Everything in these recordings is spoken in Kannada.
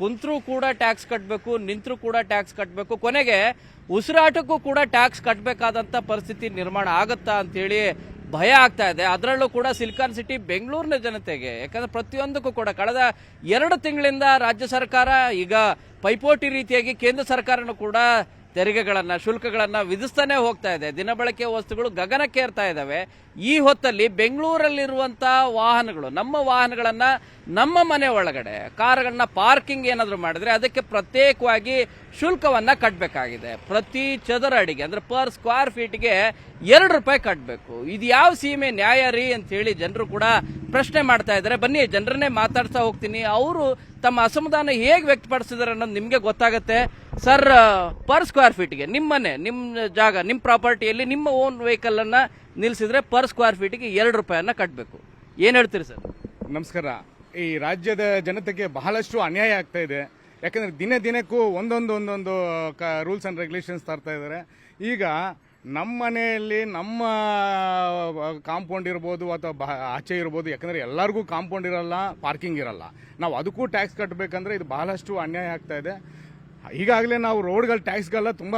ಕುಂತ್ರು ಕೂಡ ಟ್ಯಾಕ್ಸ್ ಕಟ್ಟಬೇಕು ನಿಂತರೂ ಕೂಡ ಟ್ಯಾಕ್ಸ್ ಕಟ್ಟಬೇಕು ಕೊನೆಗೆ ಉಸಿರಾಟಕ್ಕೂ ಕೂಡ ಟ್ಯಾಕ್ಸ್ ಕಟ್ಟಬೇಕಾದಂಥ ಪರಿಸ್ಥಿತಿ ನಿರ್ಮಾಣ ಆಗುತ್ತಾ ಅಂತೇಳಿ ಭಯ ಆಗ್ತಾ ಇದೆ. ಅದರಲ್ಲೂ ಕೂಡ ಸಿಲಿಕಾನ್ ಸಿಟಿ ಬೆಂಗಳೂರಿನ ಜನತೆಗೆ, ಯಾಕಂದ್ರೆ ಪ್ರತಿಯೊಂದಕ್ಕೂ ಕೂಡ ಕಳೆದ ಎರಡು ತಿಂಗಳಿಂದ ರಾಜ್ಯ ಸರ್ಕಾರ ಈಗ ಪೈಪೋಟಿ ರೀತಿಯಾಗಿ ಕೇಂದ್ರ ಸರ್ಕಾರನೂ ಕೂಡ ತೆರಿಗೆಗಳನ್ನು, ಶುಲ್ಕಗಳನ್ನು ವಿಧಿಸ್ತಾನೆ ಹೋಗ್ತಾ ಇದೆ. ದಿನಬಳಕೆ ವಸ್ತುಗಳು ಗಗನಕ್ಕೇರ್ತಾ ಇದ್ದಾವೆ ಈ ಹೊತ್ತಲ್ಲಿ ಬೆಂಗಳೂರಲ್ಲಿರುವಂಥ ವಾಹನಗಳು, ನಮ್ಮ ವಾಹನಗಳನ್ನ ನಮ್ಮ ಮನೆ ಒಳಗಡೆ, ಕಾರುಗಳನ್ನ ಪಾರ್ಕಿಂಗ್ ಏನಾದರೂ ಮಾಡಿದ್ರೆ ಅದಕ್ಕೆ ಪ್ರತ್ಯೇಕವಾಗಿ ಶುಲ್ಕವನ್ನ ಕಟ್ಟಬೇಕಾಗಿದೆ ಪ್ರತಿ ಚದರ ಅಡಿಗೆ, ಅಂದ್ರೆ ಪರ್ ಸ್ಕ್ವೇರ್ ಫೀಟ್ಗೆ ಎರಡು ರೂಪಾಯಿ ಕಟ್ಟಬೇಕು ಇದು ಯಾವ ಸೀಮೆ ನ್ಯಾಯ ರೀ ಅಂತ ಹೇಳಿ ಜನರು ಕೂಡ ಪ್ರಶ್ನೆ ಮಾಡ್ತಾ ಇದ್ದಾರೆ. ಬನ್ನಿ, ಜನರನ್ನೇ ಮಾತಾಡ್ತಾ ಹೋಗ್ತೀನಿ. ಅವರು ತಮ್ಮ ಅಸಮಾಧಾನ ಹೇಗೆ ವ್ಯಕ್ತಪಡಿಸಿದ್ದಾರೆ ಅನ್ನೋದು ನಿಮಗೆ ಗೊತ್ತಾಗುತ್ತೆ. ಸರ್, ಪರ್ ಸ್ಕ್ವೇರ್ ಫೀಟ್ಗೆ, ನಿಮ್ಮ ಮನೆ, ನಿಮ್ಮ ಜಾಗ, ನಿಮ್ಮ ಪ್ರಾಪರ್ಟಿಯಲ್ಲಿ ನಿಮ್ಮ ಓನ್ ವೆಹಿಕಲ್ ಅನ್ನ ನಿಲ್ಸಿದ್ರೆ ಪರ್ ಸ್ಕ್ವೇರ್ ಫೀಟಿಗೆ ಎರಡು ರೂಪಾಯಿಯನ್ನ ಕಟ್ಟಬೇಕು ಏನು ಹೇಳ್ತೀರಿ ಸರ್? ನಮಸ್ಕಾರ. ಈ ರಾಜ್ಯದ ಜನತೆಗೆ ಬಹಳಷ್ಟು ಅನ್ಯಾಯ ಆಗ್ತಾ ಇದೆ. ಯಾಕಂದರೆ ದಿನ ದಿನಕ್ಕೂ ಒಂದೊಂದು ಒಂದೊಂದು, ಕ ರೂಲ್ಸ್ ಆ್ಯಂಡ್ ರೆಗ್ಯುಲೇಷನ್ಸ್ ತರ್ತಾ ಇದ್ದಾರೆ. ಈಗ ನಮ್ಮ ಮನೆಯಲ್ಲಿ ನಮ್ಮ ಕಾಂಪೌಂಡ್ ಇರ್ಬೋದು ಅಥವಾ ಬಹ- ಆಚೆ ಇರ್ಬೋದು, ಯಾಕಂದರೆ ಎಲ್ಲರಿಗೂ ಕಾಂಪೌಂಡ್ ಇರಲ್ಲ ಪಾರ್ಕಿಂಗ್ ಇರಲ್ಲ. ನಾವು ಅದಕ್ಕೂ ಟ್ಯಾಕ್ಸ್ ಕಟ್ಟಬೇಕಂದ್ರೆ ಇದು ಬಹಳಷ್ಟು ಅನ್ಯಾಯ ಆಗ್ತಾ ಇದೆ. ಈಗಾಗಲೇ ನಾವು ರೋಡ್ಗಳ ಟ್ಯಾಕ್ಸ್ಗೆಲ್ಲ ತುಂಬ,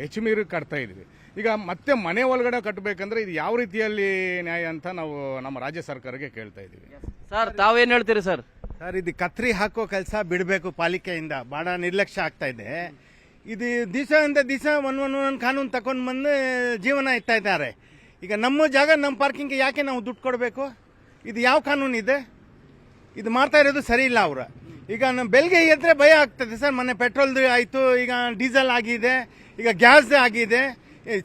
ಹೆಚ್ಚು ಮೀರಿ ಕಟ್ತಾ ಇದ್ವಿ ಈಗ ಮತ್ತೆ ಮನೆ ಒಳಗಡೆ ಕಟ್ಟಬೇಕಂದ್ರೆ ಇದು ಯಾವ ರೀತಿಯಲ್ಲಿ ನ್ಯಾಯ ಅಂತ ನಾವು ನಮ್ಮ ರಾಜ್ಯ ಸರ್ಕಾರಕ್ಕೆ ಕೇಳ್ತಾ ಇದ್ದೀವಿ. ಸರ್ ತಾವೇನ್ ಹೇಳ್ತೀರಿ ಸರ್ ಸರ್ ಇದು ಕತ್ರಿ ಹಾಕೋ ಕೆಲಸ ಬಿಡಬೇಕು ಪಾಲಿಕೆಯಿಂದ. ಬಹಳ ನಿರ್ಲಕ್ಷ್ಯ ಆಗ್ತಾ ಇದೆ. ಇದು ದಿವಸದಿಂದ ದಿವಸ ಒನ್ ಒನ್ ಒನ್ ಕಾನೂನು ತಗೊಂಡು ಬಂದು ಜೀವನ ಇಡ್ತಾ ಇದ್ದಾರೆ. ಈಗ ನಮ್ಮ ಜಾಗ ನಮ್ಮ ಪಾರ್ಕಿಂಗ್ಗೆ ಯಾಕೆ ನಾವು ದುಡ್ಡು ಕೊಡಬೇಕು? ಇದು ಯಾವ ಕಾನೂನು ಇದೆ? ಇದು ಮಾಡ್ತಾ ಇರೋದು ಸರಿ ಇಲ್ಲ ಅವರು. ಈಗ ನಮ್ಮ ಬೆಳಗ್ಗೆ ಎದ್ರೆ ಭಯ ಆಗ್ತದೆ ಸರ್ ಮೊನ್ನೆ ಪೆಟ್ರೋಲ್ದು ಆಯಿತು ಈಗ ಡೀಸೆಲ್ ಆಗಿದೆ ಈಗ ಗ್ಯಾಸ್ ಆಗಿದೆ.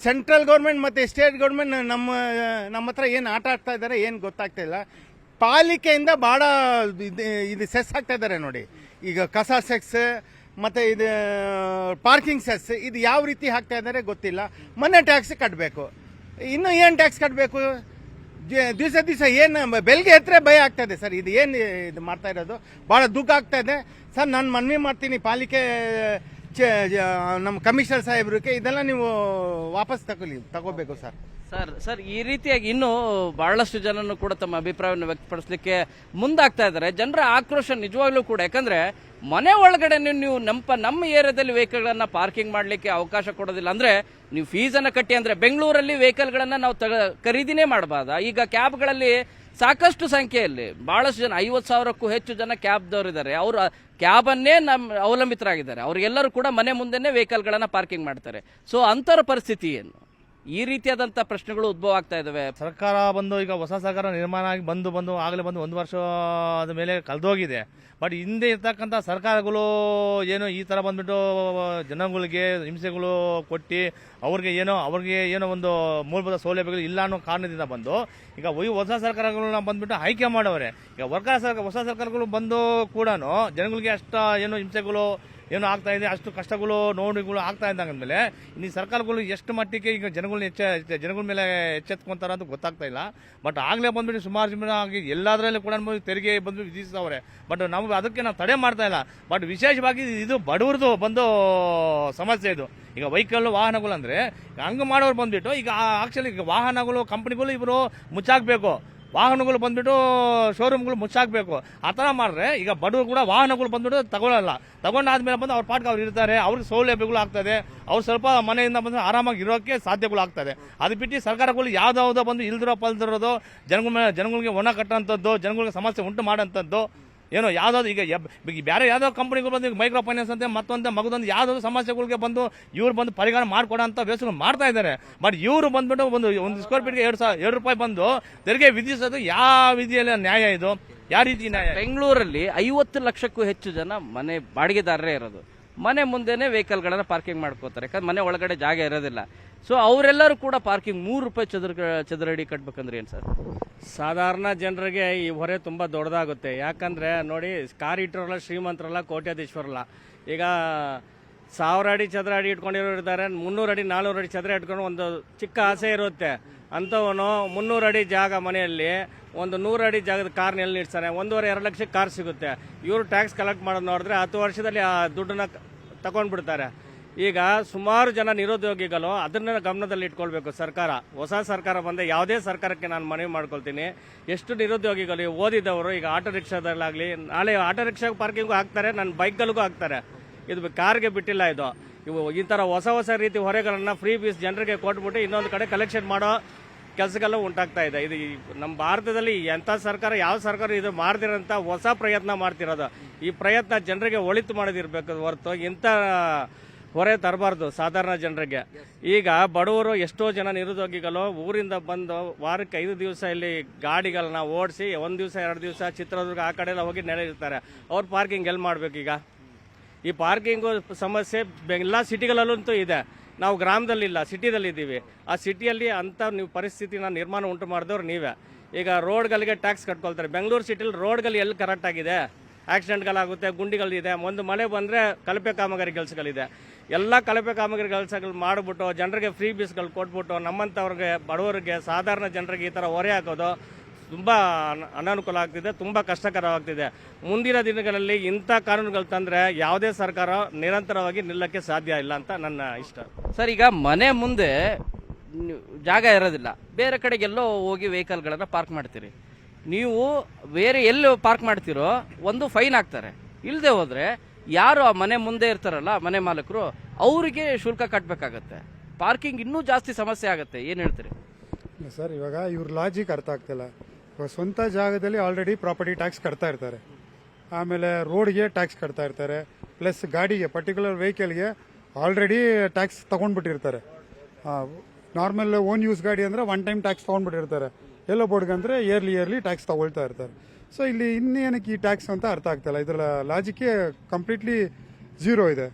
ಸೆಂಟ್ರಲ್ ಗೌರ್ಮೆಂಟ್ ಮತ್ತು ಸ್ಟೇಟ್ ಗೌರ್ಮೆಂಟ್ ನಮ್ಮ ನಮ್ಮ ಹತ್ರ ಏನು ಆಟ ಆಡ್ತಾ ಇದ್ದಾರೆ ಏನು ಗೊತ್ತಾಗ್ತಾ ಇಲ್ಲ. ಪಾಲಿಕೆಯಿಂದ ಭಾಳ ಇದು ಸೆಸ್ ಆಗ್ತಾ ಇದ್ದಾರೆ ನೋಡಿ. ಈಗ ಕಸ ಸೆಕ್ಸ್ ಮತ್ತು ಇದು ಪಾರ್ಕಿಂಗ್ ಸೆಸ್ ಇದು ಯಾವ ರೀತಿ ಹಾಕ್ತಾ ಇದ್ದಾರೆ ಗೊತ್ತಿಲ್ಲ. ಮೊನ್ನೆ ಟ್ಯಾಕ್ಸ್ ಕಟ್ಟಬೇಕು ಇನ್ನೂ ಏನು ಟ್ಯಾಕ್ಸ್ ಕಟ್ಟಬೇಕು ದಿವಸ ದಿವಸ ಏನು ಬೆಲ್ಗೆ ಎತ್ತರೆ ಭಯ ಆಗ್ತದೆ ಸರ್. ಇದು ಏನು, ಇದು ಮಾಡ್ತಾ ಇರೋದು? ಭಾಳ ದುಃಖ ಇದೆ. ಸರ್, ನಾನು ಮನವಿ ಮಾಡ್ತೀನಿ ಪಾಲಿಕೆ ನಮ್ಮ ಕಮಿಷನರ್ ಸಾಹೇಬ್ರಿಗೆ ಇದೆಲ್ಲ ನೀವು ವಾಪಸ್ ತಗೊಳ್ಳಿ, ತಗೋಬೇಕು ಸರ್. ಸರ್ ಸರ್, ಈ ರೀತಿಯಾಗಿ ಇನ್ನೂ ಬಹಳಷ್ಟು ಜನನು ಕೂಡ ತಮ್ಮ ಅಭಿಪ್ರಾಯವನ್ನು ವ್ಯಕ್ತಪಡಿಸಲಿಕ್ಕೆ ಮುಂದಾಗ್ತಾ ಇದ್ದಾರೆ. ಜನರ ಆಕ್ರೋಶ ನಿಜವಾಗ್ಲೂ ಕೂಡ, ಯಾಕಂದ್ರೆ ಮನೆ ಒಳಗಡೆ ನೀವು ನಮ್ಮ ನಮ್ಮ ಏರಿಯಾದಲ್ಲಿ ವೆಹಿಕಲ್ಗಳನ್ನ ಪಾರ್ಕಿಂಗ್ ಮಾಡಲಿಕ್ಕೆ ಅವಕಾಶ ಕೊಡೋದಿಲ್ಲ ಅಂದ್ರೆ ನೀವು ಫೀಸ್ ಅನ್ನ ಕಟ್ಟಿ ಅಂದ್ರೆ ಬೆಂಗಳೂರಲ್ಲಿ ವೆಹಿಕಲ್ಗಳನ್ನ ನಾವು ಖರೀದಿನೇ ಮಾಡಬಾರ್ದ. ಈಗ ಕ್ಯಾಬ್ಗಳಲ್ಲಿ ಸಾಕಷ್ಟು ಸಂಖ್ಯೆಯಲ್ಲಿ, ಬಹಳಷ್ಟು ಜನ, ಐವತ್ತು ಸಾವಿರಕ್ಕೂ ಹೆಚ್ಚು ಜನ ಕ್ಯಾಬ್ದವರಿದ್ದಾರೆ. ಅವರು ಕ್ಯಾಬನ್ನೇ ನಮ್ಮ ಅವಲಂಬಿತರಾಗಿದ್ದಾರೆ. ಅವರಿಗೆಲ್ಲರೂ ಕೂಡ ಮನೆ ಮುಂದೆನೇ ವೆಹಿಕಲ್ಗಳನ್ನ ಪಾರ್ಕಿಂಗ್ ಮಾಡ್ತಾರೆ. ಸೊ ಅಂತರ ಪರಿಸ್ಥಿತಿ ಏನು? ಈ ರೀತಿಯಾದಂಥ ಪ್ರಶ್ನೆಗಳು ಉದ್ಭವ ಆಗ್ತಾ ಇದ್ದಾವೆ. ಸರ್ಕಾರ ಬಂದು ಈಗ ಹೊಸ ಸರ್ಕಾರ ನಿರ್ಮಾಣ ಆಗಿ ಬಂದು ಬಂದು ಆಗಲೇ ಬಂದು ಒಂದು ವರ್ಷ ಅದ ಮೇಲೆ ಕಳೆದೋಗಿದೆ. ಬಟ್ ಹಿಂದೆ ಇರ್ತಕ್ಕಂಥ ಸರ್ಕಾರಗಳು ಏನು ಈ ಥರ ಬಂದ್ಬಿಟ್ಟು ಜನಗಳಿಗೆ ಹಿಂಸೆಗಳು ಕೊಟ್ಟು ಅವ್ರಿಗೆ ಏನೋ ಅವ್ರಿಗೆ ಏನೋ ಒಂದು ಮೂಲಭೂತ ಸೌಲಭ್ಯಗಳು ಇಲ್ಲ ಅನ್ನೋ ಕಾರಣದಿಂದ ಬಂದು ಈಗ ಹೊಸ ಸರ್ಕಾರಗಳನ್ನ ಬಂದ್ಬಿಟ್ಟು ಆಯ್ಕೆ ಮಾಡೋರೆ ಈಗ ವರ್ಗ ಸರ್ಕಾರ ಹೊಸ ಸರ್ಕಾರಗಳು ಬಂದು ಕೂಡ ಜನಗಳಿಗೆ ಅಷ್ಟ ಏನು ಹಿಂಸೆಗಳು ಏನು ಆಗ್ತಾ ಇದೆ, ಅಷ್ಟು ಕಷ್ಟಗಳು, ನೋವುಗಳು ಆಗ್ತಾ ಮೇಲೆ ಇನ್ನು ಸರ್ಕಾರಗಳು ಎಷ್ಟು ಮಟ್ಟಿಗೆ ಈಗ ಜನಗಳನ್ನ ಹೆಚ್ಚ ಜನಗಳ ಮೇಲೆ ಎಚ್ಚೆತ್ಕೊಂತಾರ ಅಂತ ಗೊತ್ತಾಗ್ತಾ ಇಲ್ಲ. ಬಟ್ ಆಗಲೇ ಬಂದ್ಬಿಟ್ಟು ಸುಮಾರು ಜನ ಆಗಿ ಎಲ್ಲದರಲ್ಲೂ ಕೂಡ ತೆರಿಗೆ ಬಂದು ವಿಧಿಸ್ತಾವ್ರೆ. ಬಟ್ ನಾವು ಅದಕ್ಕೆ ನಾವು ತಡೆ ಮಾಡ್ತಾ ಇಲ್ಲ. ಬಟ್ ವಿಶೇಷವಾಗಿ ಇದು ಬಡವ್ರದ್ದು ಬಂದು ಸಮಸ್ಯೆ ಇದು. ಈಗ ವೆಹಿಕಲ್ ವಾಹನಗಳು ಅಂದರೆ ಹಂಗೆ ಮಾಡೋರು ಬಂದ್ಬಿಟ್ಟು ಈಗ ಆಕ್ಚುಲಿ ಈಗ ವಾಹನಗಳು ಕಂಪ್ನಿಗಳು ಇವರು ಮುಚ್ಚಾಕ್ಬೇಕು. ವಾಹನಗಳು ಬಂದ್ಬಿಟ್ಟು ಶೋರೂಮ್ಗಳು ಮುಚ್ಚಾಕಬೇಕು. ಆ ಥರ ಮಾಡಿದ್ರೆ ಈಗ ಬಡವರು ಕೂಡ ವಾಹನಗಳು ಬಂದ್ಬಿಟ್ಟು ತಗೊಳ್ಳಲ್ಲ ತಗೊಂಡಾದ್ಮೇಲೆ ಬಂದು ಅವ್ರ ಪಾಟ್ಗೆ ಅವ್ರು ಇರ್ತಾರೆ, ಅವ್ರಿಗೆ ಸೌಲಭ್ಯಗಳು ಆಗ್ತದೆ, ಅವ್ರು ಸ್ವಲ್ಪ ಮನೆಯಿಂದ ಬಂದು ಆರಾಮಾಗಿ ಇರೋಕ್ಕೆ ಸಾಧ್ಯಗಳು ಆಗ್ತದೆ. ಅದು ಬಿಟ್ಟು ಸರ್ಕಾರಗಳು ಯಾವ್ದಾವುದೋ ಬಂದು ಇಲ್ದಿರೋ ಪಲ್ದಿರೋದು, ಜನಗಳ ಜನಗಳಿಗೆ ಒಣ ಕಟ್ಟೋಂಥದ್ದು, ಜನಗಳಿಗೆ ಸಮಸ್ಯೆ ಉಂಟು ಮಾಡೋಂಥದ್ದು ಏನೋ ಯಾವುದಾದ್ರು ಈಗ ಈಗ ಬೇರೆ ಯಾವುದೋ ಕಂಪ್ನಿಗಳು ಬಂದು ಮೈಕ್ರೋ ಫೈನಾನ್ಸ್ ಅಂತ, ಮತ್ತೊಂದು ಮಗದೊಂದು ಯಾವುದಾದ್ರು ಸಮಸ್ಯೆಗಳಿಗೆ ಬಂದು ಇವ್ರು ಬಂದು ಪರಿಹಾರ ಅಂತ ವ್ಯವಸ್ಥೆ ಮಾಡ್ತಾ ಇದ್ದಾರೆ. ಬಟ್ ಇವರು ಬಂದ್ಬಿಟ್ಟು ಒಂದು ಒಂದು ಸ್ಕ್ವೇರ್ ಫೀಟ್ಗೆ ಎರಡು ಸಾವಿರ, ಎರಡು ರೂಪಾಯಿ ಬಂದು ತೆರಿಗೆ ವಿಧಿಸೋದು ಯಾವ ವಿಧಿಯಲ್ಲಿ ನ್ಯಾಯ ಇದು? ಯಾವ ರೀತಿ ನ್ಯಾಯ? ಬೆಂಗಳೂರಲ್ಲಿ ಐವತ್ತು ಲಕ್ಷಕ್ಕೂ ಹೆಚ್ಚು ಜನ ಮನೆ ಬಾಡಿಗೆದಾರರೇ ಇರೋದು. ಮನೆ ಮುಂದೆನೆ ವೆಹಿಕಲ್ಗಳನ್ನು ಪಾರ್ಕಿಂಗ್ ಮಾಡ್ಕೋತಾರೆ. ಯಾಕಂದ್ರೆ ಮನೆ ಒಳಗಡೆ ಜಾಗ ಇರೋದಿಲ್ಲ. ಸೊ ಅವರೆಲ್ಲರೂ ಕೂಡ ಪಾರ್ಕಿಂಗ್ ಮೂರು ರೂಪಾಯಿ ಚದುರ, ಚದುರಡಿ ಕಟ್ಬೇಕಂದ್ರೆ ಏನು ಸರ್? ಸಾಧಾರಣ ಜನರಿಗೆ ಈ ಹೊರೆ ತುಂಬ ದೊಡ್ಡದಾಗುತ್ತೆ. ಯಾಕಂದರೆ ನೋಡಿ, ಕಾರ್ ಇಟ್ಟರಲ್ಲ ಶ್ರೀಮಂತರಲ್ಲ, ಕೋಟ್ಯಾಧೀಶ್ವರಲ್ಲ. ಈಗ ಸಾವಿರ ಅಡಿ ಚದರ ಅಡಿ ಇಟ್ಕೊಂಡಿರೋರು ಇದ್ದಾರೆ ಮುನ್ನೂರು ಅಡಿ ನಾಲ್ನೂರು ಅಡಿ ಚದರ ಇಟ್ಕೊಂಡು ಒಂದು ಚಿಕ್ಕ ಆಸೆ ಇರುತ್ತೆ. ಅಂಥವನು ಮುನ್ನೂರು ಅಡಿ ಜಾಗ ಮನೆಯಲ್ಲಿ, ಒಂದು ನೂರು ಅಡಿ ಜಾಗದ ಕಾರ್ ಎಲ್ಲಿ ನಿಲ್ಸ್ತಾನೆ. ಒಂದೂವರೆ, ಎರಡು ಲಕ್ಷಕ್ಕೆ ಕಾರ್ ಸಿಗುತ್ತೆ. ಇವರು ಟ್ಯಾಕ್ಸ್ ಕಲೆಕ್ಟ್ ಮಾಡೋದು ನೋಡಿದ್ರೆ ಹತ್ತು ವರ್ಷದಲ್ಲಿ ಆ ದುಡ್ಡನ್ನ ತಗೊಂಡ್ಬಿಡ್ತಾರೆ. ಈಗ ಸುಮಾರು ಜನ ನಿರುದ್ಯೋಗಿಗಳು ಅದನ್ನ ಗಮನದಲ್ಲಿ ಇಟ್ಕೊಳ್ಬೇಕು ಸರ್ಕಾರ. ಹೊಸ ಸರ್ಕಾರ ಬಂದೆ ಯಾವುದೇ ಸರ್ಕಾರಕ್ಕೆ ನಾನು ಮನವಿ ಮಾಡ್ಕೊಳ್ತೀನಿ. ಎಷ್ಟು ನಿರುದ್ಯೋಗಿಗಳು, ಓದಿದವರು, ಈಗ ಆಟೋ ರಿಕ್ಷಾದಲ್ಲಾಗಲಿ, ನಾಳೆ ಆಟೋ ರಿಕ್ಷಾ ಪಾರ್ಕಿಂಗು ಹಾಕ್ತಾರೆ ನನ್ನ ಬೈಕ್ಗಳಿಗೂ ಹಾಕ್ತಾರೆ. ಇದು ಕಾರ್ಗೆ ಬಿಟ್ಟಿಲ್ಲ ಇದು. ಇವು ಈ ಥರ ಹೊಸ ಹೊಸ ರೀತಿ ಹೊರೆಗಳನ್ನು ಫ್ರೀ ಬೀಸ್ ಜನರಿಗೆ ಕೊಟ್ಬಿಟ್ಟು ಇನ್ನೊಂದು ಕಡೆ ಕಲೆಕ್ಷನ್ ಮಾಡೋ ಕೆಲಸಗಳು ಉಂಟಾಗ್ತಾ ಇದೆ. ಇದು ನಮ್ಮ ಭಾರತದಲ್ಲಿ ಎಂಥ ಸರ್ಕಾರ, ಯಾವ ಸರ್ಕಾರ ಇದು ಮಾಡ್ದಿರೋಂಥ ಹೊಸ ಪ್ರಯತ್ನ ಮಾಡ್ತಿರೋದು. ಈ ಪ್ರಯತ್ನ ಜನರಿಗೆ ಒಳಿತು ಮಾಡೋದಿರ್ಬೇಕು ಹೊರತು ಇಂಥ ಹೊರೆ ತರಬಾರ್ದು ಸಾಧಾರಣ ಜನರಿಗೆ. ಈಗ ಬಡವರು ಎಷ್ಟೋ ಜನ ನಿರುದ್ಯೋಗಿಗಳು ಊರಿಂದ ಬಂದು ವಾರಕ್ಕೆ ಐದು ದಿವಸ ಇಲ್ಲಿ ಗಾಡಿಗಳನ್ನ ಓಡಿಸಿ, ಒಂದು ದಿವಸ, ಎರಡು ದಿವಸ ಚಿತ್ರದುರ್ಗ ಆ ಕಡೆ ಎಲ್ಲ ಹೋಗಿ ನೆಲೆ ಇರ್ತಾರೆ ಅವ್ರು ಪಾರ್ಕಿಂಗ್ ಎಲ್ಲಿ ಮಾಡಬೇಕೀಗ? ಈ ಪಾರ್ಕಿಂಗು ಸಮಸ್ಯೆ ಎಲ್ಲ ಸಿಟಿಗಳಲ್ಲಂತೂ ಇದೆ. ನಾವು ಗ್ರಾಮದಲ್ಲಿಲ್ಲ, ಸಿಟಿದಲ್ಲಿದ್ದೀವಿ. ಆ ಸಿಟಿಯಲ್ಲಿ ಅಂಥ ನೀವು ಪರಿಸ್ಥಿತಿನ ನಿರ್ಮಾಣ ಉಂಟು ಮಾಡಿದವ್ರು ನೀವೇ. ಈಗ ರೋಡ್ಗಳಿಗೆ ಟ್ಯಾಕ್ಸ್ ಕಟ್ಕೊಳ್ತಾರೆ. ಬೆಂಗಳೂರು ಸಿಟಿಲಿ ರೋಡ್ಗಳು ಎಲ್ಲಿ ಕರೆಕ್ಟ್ ಆಗಿದೆ? ಆಕ್ಸಿಡೆಂಟ್ಗಳಾಗುತ್ತೆ ಗುಂಡಿಗಳಿದೆ, ಒಂದು ಮಳೆ ಬಂದರೆ ಕಳಪೆ ಕಾಮಗಾರಿ ಕೆಲಸಗಳಿದೆ. ಎಲ್ಲ ಕಳಪೆ ಕಾಮಗಾರಿ ಕೆಲಸಗಳು ಮಾಡಿಬಿಟ್ಟು, ಜನರಿಗೆ ಫ್ರೀ ಬೀಸ್ಗಳು ಕೊಟ್ಬಿಟ್ಟು ನಮ್ಮಂಥವ್ರಿಗೆ ಬಡವರಿಗೆ, ಸಾಧಾರಣ ಜನರಿಗೆ ಈ ಥರ ಹೊರೆ ಹಾಕೋದು ತುಂಬ ಅನ- ಅನಾನುಕೂಲ ಆಗ್ತಿದೆ ತುಂಬ ಕಷ್ಟಕರವಾಗ್ತಿದೆ. ಮುಂದಿನ ದಿನಗಳಲ್ಲಿ ಇಂಥ ಕಾನೂನುಗಳು ತಂದರೆ ಯಾವುದೇ ಸರ್ಕಾರ ನಿರಂತರವಾಗಿ ನಿಲ್ಲಕ್ಕೆ ಸಾಧ್ಯ ಇಲ್ಲ ಅಂತ ನನ್ನ ಇಷ್ಟ. ಸರ್ ಈಗ ಮನೆ ಮುಂದೆ ಜಾಗ ಇರೋದಿಲ್ಲ. ಬೇರೆ ಕಡೆಗೆಲ್ಲೋ ಹೋಗಿ ವೆಹಿಕಲ್ಗಳನ್ನು ಪಾರ್ಕ್ ಮಾಡ್ತೀರಿ. ನೀವು ಬೇರೆ ಎಲ್ಲಿ ಪಾರ್ಕ್ ಮಾಡ್ತೀರೋ ಒಂದು ಫೈನ್ ಹಾಕ್ತಾರೆ. ಇಲ್ಲದೆ ಹೋದರೆ ಯಾರು ಆ ಮನೆ ಮುಂದೆ ಇರ್ತಾರಲ್ಲ ಮನೆ ಮಾಲೀಕರು ಅವರಿಗೆ ಶುಲ್ಕ ಕಟ್ಟಬೇಕಾಗತ್ತೆ ಪಾರ್ಕಿಂಗ್ ಇನ್ನೂ ಜಾಸ್ತಿ ಸಮಸ್ಯೆ ಆಗುತ್ತೆ. ಏನು ಹೇಳ್ತೀರಿ? ಇಲ್ಲ ಸರ್ ಇವಾಗ ಇವ್ರ ಲಾಜಿಕ್ ಅರ್ಥ ಆಗ್ತಿಲ್ಲ. ಸ್ವಂತ ಜಾಗದಲ್ಲಿ ಆಲ್ರೆಡಿ ಪ್ರಾಪರ್ಟಿ ಟ್ಯಾಕ್ಸ್ ಕಟ್ತಾ ಇರ್ತಾರೆ. ಆಮೇಲೆ ರೋಡ್ಗೆ ಟ್ಯಾಕ್ಸ್ ಕಟ್ತಾ ಇರ್ತಾರೆ. ಪ್ಲಸ್ ಗಾಡಿಗೆ ಪರ್ಟಿಕ್ಯುಲರ್ ವೆಹಿಕಲ್ಗೆ ಆಲ್ರೆಡಿ ಟ್ಯಾಕ್ಸ್ ತಗೊಂಡ್ಬಿಟ್ಟಿರ್ತಾರೆ. ನಾರ್ಮಲ್ ಓನ್ ಯೂಸ್ ಗಾಡಿ ಅಂದರೆ ಒನ್ ಟೈಮ್ ಟ್ಯಾಕ್ಸ್ ತೊಗೊಂಡ್ಬಿಟ್ಟಿರ್ತಾರೆ. ಎಲ್ಲೋ ಬೋರ್ಡ್ಗೆ ಅಂದರೆ ಇಯರ್ಲಿ ಇಯರ್ಲಿ ಟ್ಯಾಕ್ಸ್ ತಗೊಳ್ತಾ ಇರ್ತಾರೆ. ಸೊ ಇಲ್ಲಿ ಇನ್ನೇನಕ್ಕೆ ಈ ಟ್ಯಾಕ್ಸ್ ಅಂತ ಅರ್ಥ ಆಗ್ತಾಯಿಲ್ಲ ಇದರ ಲಾಜಿಕ್ಕೆ ಕಂಪ್ಲೀಟ್ಲಿ ಜೀರೋ ಇದೆ.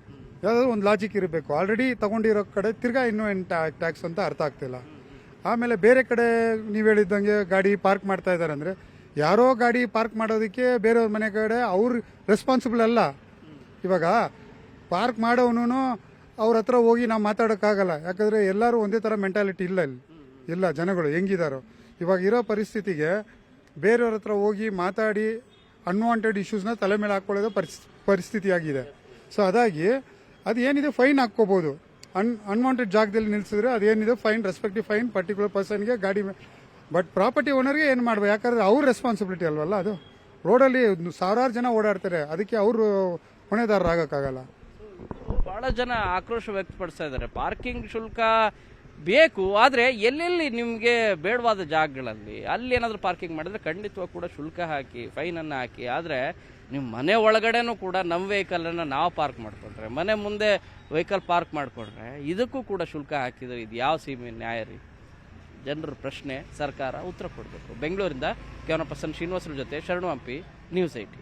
ಯಾವುದಾದ್ರು ಒಂದು ಲಾಜಿಕ್ ಇರಬೇಕು. ಆಲ್ರೆಡಿ ತಗೊಂಡಿರೋ ಕಡೆ ತಿರ್ಗಾ ಇನ್ನೂ ಏನು ಟ್ಯಾಕ್ಸ್ ಅಂತ ಅರ್ಥ ಆಗ್ತಿಲ್ಲ. ಆಮೇಲೆ ಬೇರೆ ಕಡೆ ನೀವು ಹೇಳಿದ್ದಂಗೆ ಗಾಡಿ ಪಾರ್ಕ್ ಮಾಡ್ತಾ ಇದ್ದಾರೆ ಅಂದರೆ ಯಾರೋ ಗಾಡಿ ಪಾರ್ಕ್ ಮಾಡೋದಕ್ಕೆ ಬೇರೆಯವ್ರ ಮನೆ ಕಡೆ ಅವ್ರ ರೆಸ್ಪಾನ್ಸಿಬಲ್ ಅಲ್ಲ. ಇವಾಗ ಪಾರ್ಕ್ ಮಾಡೋನು ಅವ್ರ ಹತ್ರ ಹೋಗಿ ನಾವು ಮಾತಾಡೋಕ್ಕಾಗಲ್ಲ. ಯಾಕಂದರೆ ಎಲ್ಲರೂ ಒಂದೇ ಥರ ಮೆಂಟಾಲಿಟಿ ಇಲ್ಲ ಇಲ್ಲಿ. ಇಲ್ಲ, ಜನಗಳು ಹೆಂಗಿದಾರೋ. ಇವಾಗ ಇರೋ ಪರಿಸ್ಥಿತಿಗೆ ಬೇರೆಯವ್ರ ಹತ್ರ ಹೋಗಿ ಮಾತಾಡಿ ಅನ್ವಾಂಟೆಡ್ ಇಶ್ಯೂಸ್ನ ತಲೆ ಮೇಲೆ ಹಾಕ್ಕೊಳ್ಳೋದು ಪರಿಸ್ ಪರಿಸ್ಥಿತಿ ಆಗಿದೆ ಸೊ ಅದಾಗಿ ಅದು ಏನಿದೆ ಫೈನ್ ಹಾಕ್ಕೋಬೋದು. ಅನ್ ಅನ್ವಾಂಟೆಡ್ ಜಾಗದಲ್ಲಿ ನಿಲ್ಸಿದ್ರೆ ಅದೇನಿದೆ? ಫೈನ್ ರೆಸ್ಪೆಕ್ಟಿವ್ ಫೈನ್ ಪರ್ಟಿಕ್ಯುಲರ್ ಪರ್ಸನ್ಗೆ ಗಾಡಿ ಬಟ್ ಪ್ರಾಪರ್ಟಿ ಓನರ್ಗೆ ಏನು ಮಾಡ್ಬೇಕು? ಯಾಕಂದ್ರೆ ಅವ್ರ ರೆಸ್ಪಾನ್ಸಿಬಿಲಿಟಿ ಅಲ್ವಲ್ಲ ಅದು? ರೋಡಲ್ಲಿ ಸಾವಿರಾರು ಜನ ಓಡಾಡ್ತಾರೆ. ಅದಕ್ಕೆ ಅವರು ಹೊಣೆದಾರರಾಗಕ್ಕಾಗಲ್ಲ. ಬಹಳ ಜನ ಆಕ್ರೋಶ ವ್ಯಕ್ತಪಡಿಸ್ತಾ ಇದ್ದಾರೆ. ಪಾರ್ಕಿಂಗ್ ಶುಲ್ಕ ಬೇಕು, ಆದರೆ ಎಲ್ಲೆಲ್ಲಿ ನಿಮಗೆ ಬೇಡವಾದ ಜಾಗಗಳಲ್ಲಿ ಅಲ್ಲಿ ಏನಾದರೂ ಪಾರ್ಕಿಂಗ್ ಮಾಡಿದ್ರೆ ಖಂಡಿತವಾಗಿ ಕೂಡ ಶುಲ್ಕ ಹಾಕಿ ಫೈನನ್ನು ಹಾಕಿ, ಆದರೆ ನಿಮ್ಮ ಮನೆ ಒಳಗಡೆನೂ ಕೂಡ ನಮ್ಮ ವೆಹಿಕಲನ್ನು ನಾವು ಪಾರ್ಕ್ ಮಾಡಿಕೊಂಡ್ರೆ, ಮನೆ ಮುಂದೆ ವೆಹಿಕಲ್ ಪಾರ್ಕ್ ಮಾಡಿಕೊಂಡ್ರೆ ಇದಕ್ಕೂ ಕೂಡ ಶುಲ್ಕ ಹಾಕಿದ್ರೆ ಇದು ಯಾವ ಸೀಮೆ ನ್ಯಾಯ ರೀ? ಜನರ ಪ್ರಶ್ನೆ, ಸರ್ಕಾರ ಉತ್ತರ ಕೊಡಬೇಕು. ಬೆಂಗಳೂರಿಂದ ಕೇವಲ ಪರ್ಸನ್ ಶ್ರೀನಿವಾಸರ ಜೊತೆ ಶರಣು ಹಂಪಿ ನ್ಯೂಸ್ ಐಟಿ